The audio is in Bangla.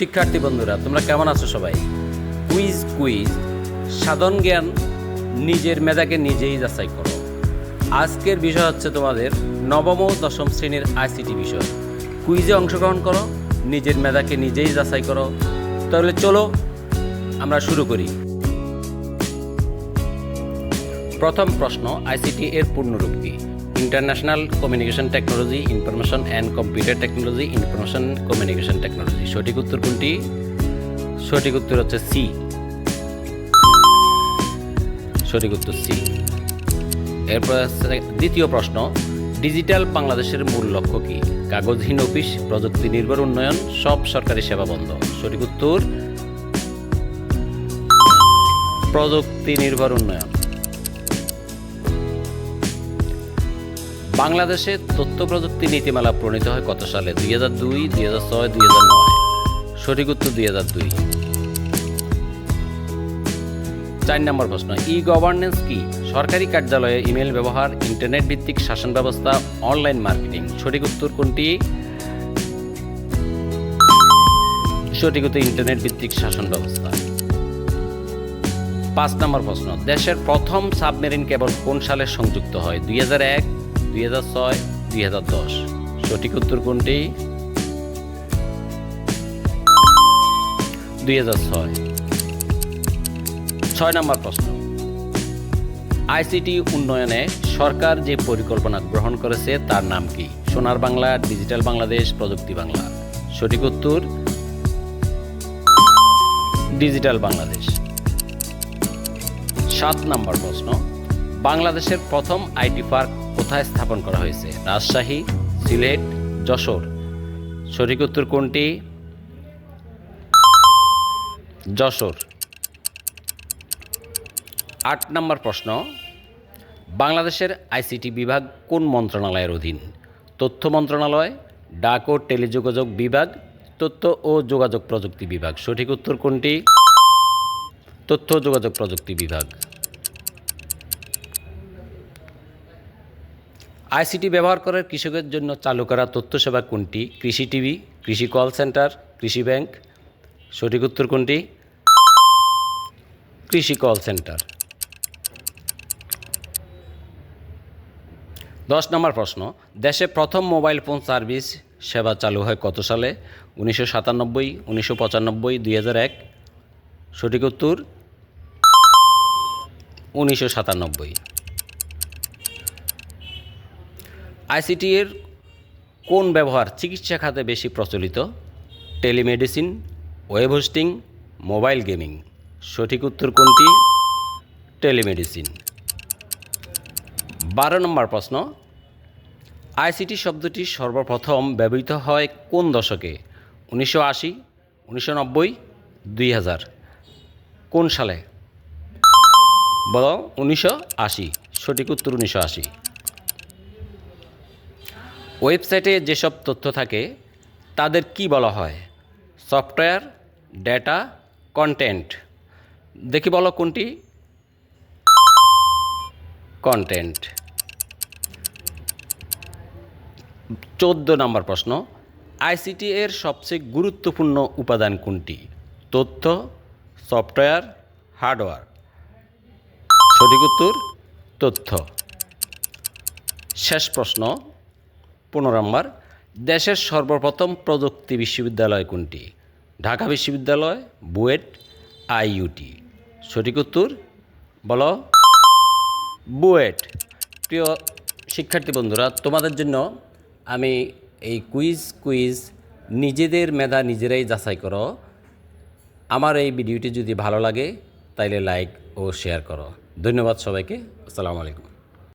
শিক্ষার্থী বন্ধুরা, তোমরা কেমন আছো সবাই? কুইজ কুইজ সাধন জ্ঞান নিজের মেধাকে নিজেই যাচাই করো। আজকের বিষয় হচ্ছে তোমাদের নবম ও দশম শ্রেণির আইসিটি বিষয়। কুইজে অংশগ্রহণ করো, নিজের মেধাকে নিজেই যাচাই করো। তাহলে চলো, আমরা শুরু করি। প্রথম প্রশ্ন, আইসিটি এর পূর্ণরূপ কি? International communication technology information and computer technology information communication technology সঠিক উত্তর কোনটি? সঠিক উত্তর হচ্ছে সি সঠিক উত্তর সি এরপর দ্বিতীয় প্রশ্ন, ডিজিটাল বাংলাদেশের মূল লক্ষ্য কি? কাগজহীন অফিস, প্রযুক্তি নির্ভর উন্নয়ন, সব সরকারি সেবা বন্ধ। সঠিক উত্তর, প্রযুক্তি নির্ভর উন্নয়ন। বাংলাদেশে তথ্য প্রযুক্তি নীতিমালা প্রণীত হয় কত সালে? দুই হাজার দুই দুই হাজার ছয়, দুই হাজার নয়। সঠিক উত্তর দুই হাজার দুই। চার নম্বর প্রশ্ন ই গভর্নেন্স কি? সরকারি কার্যালয়ে ইমেল ব্যবহার ইন্টারনেট ভিত্তিক শাসন ব্যবস্থা, অনলাইন মার্কেটিং। সঠিক উত্তর কোনটি? সঠিক উত্তর ইন্টারনেট ভিত্তিক শাসন ব্যবস্থা। পাঁচ নম্বর প্রশ্ন, দেশের প্রথম সাবমেরিন কেবল কোন সালে সংযুক্ত হয়? দুই হাজার এক দুই হাজার ছয়, দুই হাজার দশ। সঠিক উত্তর কোনটি? দুই হাজার ছয়। ছয় নম্বর প্রশ্ন। আইসিটি উন্নয়নে সরকার যে পরিকল্পনা গ্রহণ করেছে, তার নাম কি? সোনার বাংলা, ডিজিটাল বাংলাদেশ, প্রযুক্তি বাংলা। সঠিক উত্তর? ডিজিটাল বাংলাদেশ। সাত নম্বর প্রশ্ন। বাংলাদেশের প্রথম আইটি পার্ক কোথায় স্থাপন করা হয়েছে? রাজশাহী, সিলেট, যশোর। সঠিক উত্তর কোনটি? যশোর। আট নম্বর প্রশ্ন। বাংলাদেশের আইসিটি বিভাগ কোন মন্ত্রণালয়ের অধীন? তথ্য মন্ত্রণালয়, ডাক ও টেলিযোগাযোগ বিভাগ, তথ্য ও যোগাযোগ প্রযুক্তি বিভাগ। সঠিক উত্তর কোনটি? তথ্য যোগাযোগ প্রযুক্তি বিভাগ। আইসিটি ব্যবহার করে কৃষকের জন্য চালু করা তথ্য সেবা কোনটি? কৃষি টিভি, কৃষি কল সেন্টার, কৃষি ব্যাংক। সঠিক উত্তর কোনটি? কৃষি কল সেন্টার। দশ নম্বর প্রশ্ন। দেশে প্রথম মোবাইল ফোন সার্ভিস সেবা চালু হয় কত সালে? উনিশশো সাতানব্বই, উনিশশো পঁচানব্বই, দুই হাজার এক। সঠিক উত্তর? উনিশশো সাতানব্বই। আইসিটি এর কোন ব্যবহার চিকিৎসা খাতে বেশি প্রচলিত? Telemedicine, web hosting, mobile gaming. সঠিক উত্তর কোনটি? টেলিমেডিসিন। বারো নম্বর প্রশ্ন। আইসিটি শব্দটি সর্বপ্রথম ব্যবহৃত হয় কোন দশকে? উনিশশো আশি, উনিশশো নব্বই, দুই হাজার। কোন সালে? বলো, উনিশশো আশি। সঠিক উত্তর উনিশশো আশি। ওয়েবসাইটে যেসব তথ্য থাকে, তাদের কি বলা হয়? Software, data, content. দেখি বলো কোনটি? কন্টেন্ট। চোদ্দ নম্বর প্রশ্ন। আইসিটি এর সবচেয়ে গুরুত্বপূর্ণ উপাদান কোনটি? তথ্য, সফটওয়্যার, হার্ডওয়্যার। সঠিক উত্তর, তথ্য। শেষ প্রশ্ন। পনেরো নম্বর, দেশের সর্বপ্রথম প্রযুক্তি বিশ্ববিদ্যালয় কোনটি? ঢাকা বিশ্ববিদ্যালয়, বুয়েট, আইইউটি। সঠিক উত্তর? বলো। বুয়েট। প্রিয় শিক্ষার্থী বন্ধুরা, তোমাদের জন্য আমি এই কুইজ কুইজ নিজেদের মেধা নিজেরাই যাচাই করো। আমার এই ভিডিওটি যদি ভালো লাগে, তাইলে লাইক ও শেয়ার করো। ধন্যবাদ সবাইকে। আসসালামু আলাইকুম।